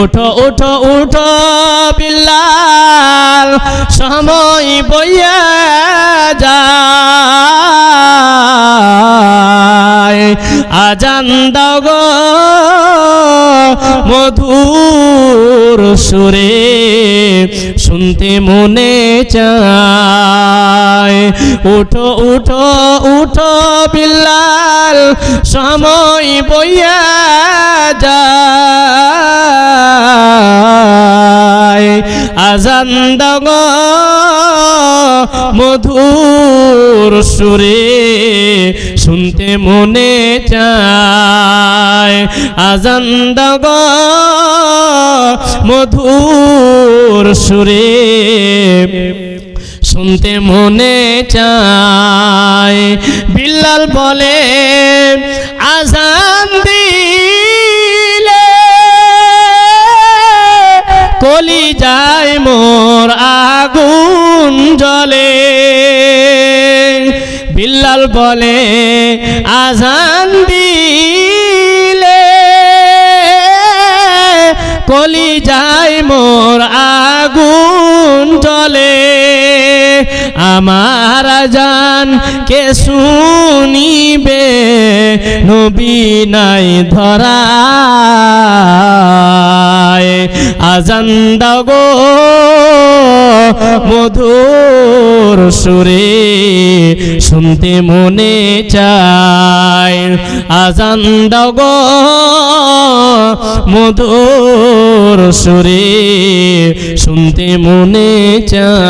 উঠো উঠো উঠো, বিল্লাল। সময় বইয়া যায়। আজান দাও গো মধুর সুরে, শুনতে মনে চায়। উঠো উঠো উঠো, বিল্লাল। সময় বইয়া যায়। আজান দাও গো মধুর সুরে, শুনতে মনে চায়। আজান দাও গো মধুর সুরে, শুনতে মনে চায়। বিল্লাল বলে, আজান যায় মোর আগুন জলে বিল্লাল বলে, আজান দিলে কলি যায় মোর আগুন জলে আমার জান কে শুনিবে? নবী নাই ধরায় আজান দাও গো মধুর সুরে, শুনতে মনে চায়। আজান দাও গো মধুর সুরে, শুনতে মনে চায়।